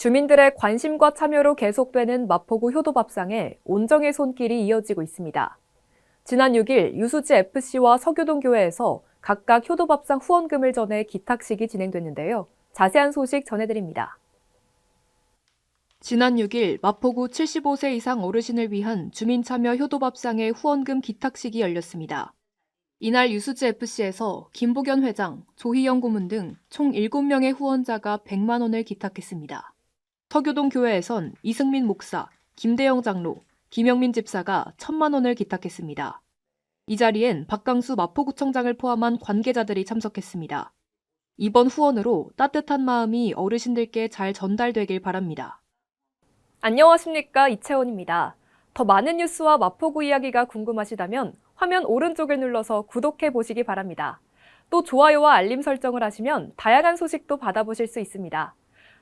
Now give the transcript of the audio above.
주민들의 관심과 참여로 계속되는 마포구 효도밥상에 온정의 손길이 이어지고 있습니다. 지난 6일 유수지 FC와 서교동 교회에서 각각 효도밥상 후원금을 전해 기탁식이 진행됐는데요. 자세한 소식 전해드립니다. 지난 6일 마포구 75세 이상 어르신을 위한 주민참여 효도밥상의 후원금 기탁식이 열렸습니다. 이날 유수지 FC에서 김보견 회장, 조희영 고문 등 총 7명의 후원자가 100만 원을 기탁했습니다. 서교동 교회에선 이승민 목사, 김대영 장로, 김영민 집사가 1000만 원을 기탁했습니다. 이 자리엔 박강수 마포구청장을 포함한 관계자들이 참석했습니다. 이번 후원으로 따뜻한 마음이 어르신들께 잘 전달되길 바랍니다. 안녕하십니까 이채원입니다. 더 많은 뉴스와 마포구 이야기가 궁금하시다면 화면 오른쪽을 눌러서 구독해 보시기 바랍니다. 또 좋아요와 알림 설정을 하시면 다양한 소식도 받아보실 수 있습니다.